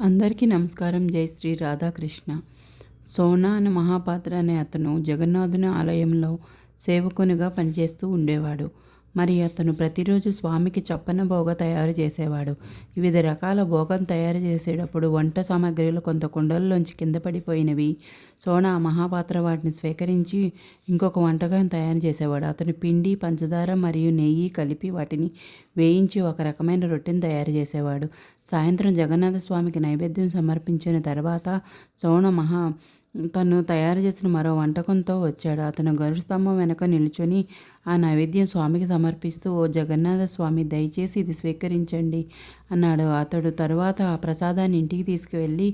అందరికీ నమస్కారం. జై శ్రీ రాధాకృష్ణ. సోనా అనే మహాపాత్ర అనే అతను జగన్నాథుని ఆలయంలో సేవకునిగా పనిచేస్తూ ఉండేవాడు. మరి అతను ప్రతిరోజు స్వామికి చప్పన భోగ తయారు చేసేవాడు. వివిధ రకాల భోగం తయారు చేసేటప్పుడు వంట సామాగ్రిలు కొంత కుండల్లోంచి కింద పడిపోయినవి. సోనా మహాపాత్ర వాటిని స్వీకరించి ఇంకొక వంటకం తయారు చేసేవాడు. అతను పిండి పంచదార మరియు నెయ్యి కలిపి వాటిని వేయించి ఒక రకమైన రొట్టెని తయారు చేసేవాడు. సాయంత్రం జగన్నాథ స్వామికి నైవేద్యం సమర్పించిన తర్వాత సోన మహా తను తయారు చేసిన మరో వంటకంతో వచ్చాడు. అతను గరుస్తంభం వెనక నిల్చొని ఆ నైవేద్యం స్వామికి సమర్పిస్తూ ఓ జగన్నాథ స్వామి దయచేసి ఇది స్వీకరించండి అన్నాడు. అతడు తరువాత ఆ ప్రసాదాన్ని ఇంటికి తీసుకువెళ్ళి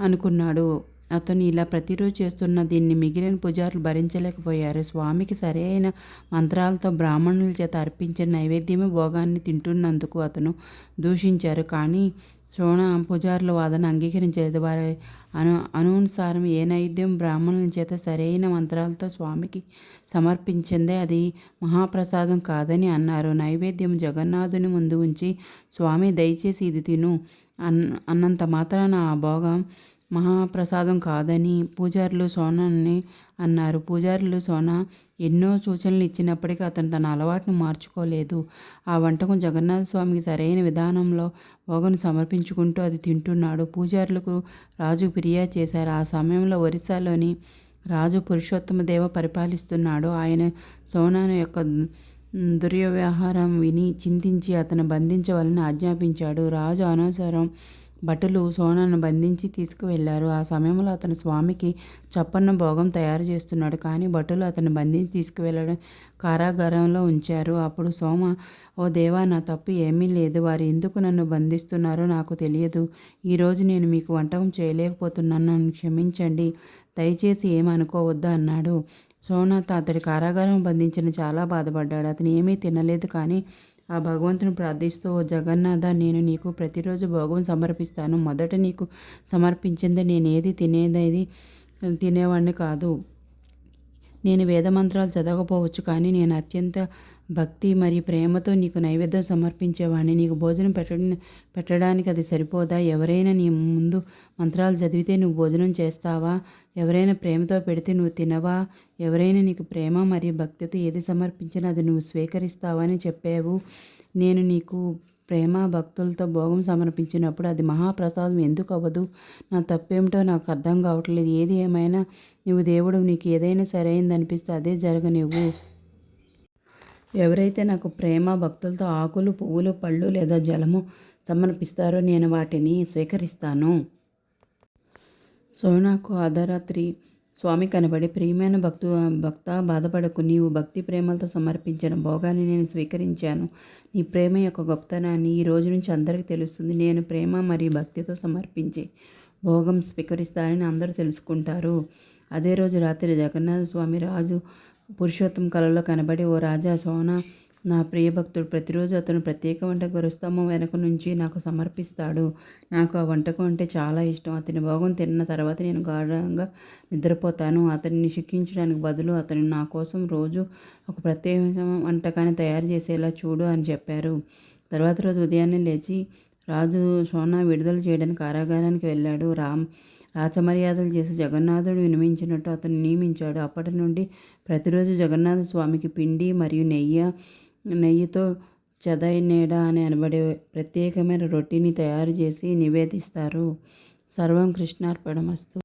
అనుకున్నాడు. అతను ఇలా ప్రతిరోజు చేస్తున్న దీన్ని మిగిలిన పూజారులు భరించలేకపోయారు. స్వామికి సరైన మంత్రాలతో బ్రాహ్మణుల చేత అర్పించిన నైవేద్యమే భోగాన్ని తింటున్నందుకు అతను దూషించారు. కానీ శ్రోణ పూజారుల వాదన అంగీకరించలేదు వారి అను అనుసారం ఏ నైవేద్యం బ్రాహ్మణుల చేత సరైన మంత్రాలతో స్వామికి సమర్పించిందే అది మహాప్రసాదం కాదని అన్నారు. నైవేద్యం జగన్నాథుని ముందు ఉంచి స్వామి దయచేసి ఇది తిను అన్ అన్నంత మాత్రాన ఆ భోగం మహాప్రసాదం కాదని పూజారులు సోనాని అన్నారు. పూజారులు సోనా ఎన్నో సూచనలు ఇచ్చినప్పటికీ అతను తన అలవాటును మార్చుకోలేదు. ఆ వంటకం జగన్నాథ స్వామికి సరైన విధానంలో భోగను సమర్పించుకుంటూ అది తింటున్నాడు. పూజారులకు రాజు ఫిర్యాదు చేశారు. ఆ సమయంలో ఒరిస్సాలోని రాజు పురుషోత్తమ దేవ పరిపాలిస్తున్నాడు. ఆయన సోనాను యొక్క దుర్వ్యవహారం విని చింతించి అతను బంధించవాలని ఆజ్ఞాపించాడు. రాజు అనవసరం భటులు సోనాను బంధించి తీసుకువెళ్ళారు. ఆ సమయంలో అతను స్వామికి చప్పన్న భోగం తయారు చేస్తున్నాడు. కానీ భటులు అతను బంధించి తీసుకువెళ్ళడం కారాగారంలో ఉంచారు. అప్పుడు సోమ ఓ దేవా నా తప్పు ఏమీ లేదు. వారు ఎందుకు నన్ను బంధిస్తున్నారో నాకు తెలియదు. ఈరోజు నేను మీకు వంటకం చేయలేకపోతున్నాను. నన్ను క్షమించండి. దయచేసి ఏమనుకోవద్దా అన్నాడు. సోనాథ్ అతడి కారాగారం బంధించిన చాలా బాధపడ్డాడు. అతను ఏమీ తినలేదు కానీ ఆ భగవంతుని ప్రార్థిస్తూ ఓ జగన్నాథ నేను నీకు ప్రతిరోజు భోగం సమర్పిస్తాను. మొదట నీకు సమర్పించింది నేను ఏది తినేది తినేవాడిని కాదు. నేను వేదమంత్రాలు చదవకపోవచ్చు కానీ నేను అత్యంత భక్తి మరియు ప్రేమతో నీకు నైవేద్యం సమర్పించేవాడిని నీకు భోజనం పెట్ట పెట్టడానికి అది సరిపోదా? ఎవరైనా నీ ముందు మంత్రాలు చదివితే నువ్వు భోజనం చేస్తావా? ఎవరైనా ప్రేమతో పెడితే నువ్వు తినవా? ఎవరైనా నీకు ప్రేమ మరియు భక్తితో ఏది సమర్పించినా అది నువ్వు స్వీకరిస్తావా అని చెప్పావు. నేను నీకు ప్రేమ భక్తులతో భోగం సమర్పించినప్పుడు అది మహాప్రసాదం. ఎందుకు అవ్వదు? నా తప్పేమిటో నాకు అర్థం కావట్లేదు. ఏది ఏమైనా నువ్వు దేవుడు నీకు ఏదైనా సరైనది అనిపిస్తే అదే జరగనివ్వు. ఎవరైతే నాకు ప్రేమ భక్తులతో ఆకులు పువ్వులు పళ్ళు లేదా జలము సమర్పిస్తారో నేను వాటిని స్వీకరిస్తాను. సో నాకు అర్ధరాత్రి స్వామి కనబడి ప్రియమైన భక్తు భక్త బాధపడకు. నీవు భక్తి ప్రేమలతో సమర్పించిన భోగాన్ని నేను స్వీకరించాను. నీ ప్రేమ యొక్క గొప్పతనాన్ని ఈ రోజు నుంచి అందరికీ తెలుస్తుంది. నేను ప్రేమ మరియు భక్తితో సమర్పించి భోగం స్వీకరిస్తానని అందరూ తెలుసుకుంటారు. అదే రోజు రాత్రి జగన్నాథ స్వామి రాజు పురుషోత్తం కళలో కనబడి ఓ రాజా సోన నా ప్రియభక్తుడు ప్రతిరోజు అతను ప్రత్యేక వంట గురుస్తంభం వెనక నుంచి నాకు సమర్పిస్తాడు. నాకు ఆ వంటకం అంటే చాలా ఇష్టం. అతని భోగం తిన్న తర్వాత నేను గాఢంగా నిద్రపోతాను. అతన్ని శిక్షించడానికి బదులు అతను నా కోసం రోజు ఒక ప్రత్యేక వంటకాన్ని తయారు చేసేలా చూడు అని చెప్పారు. తర్వాత రోజు ఉదయాన్నే లేచి రాజు సోనా విడుదల చేయడానికి కారాగారానికి వెళ్ళాడు. రామ్ రాచమర్యాదలు చేసి జగన్నాథుడు వినిమించినట్టు అతను నియమించాడు. అప్పటి నుండి ప్రతిరోజు జగన్నాథ స్వామికి పిండి మరియు నెయ్యి నెయ్యితో చదైనేడ అని అనబడే ప్రత్యేకమైన రొట్టిని తయారు చేసి నివేదిస్తారు. సర్వం కృష్ణార్పణమస్తు.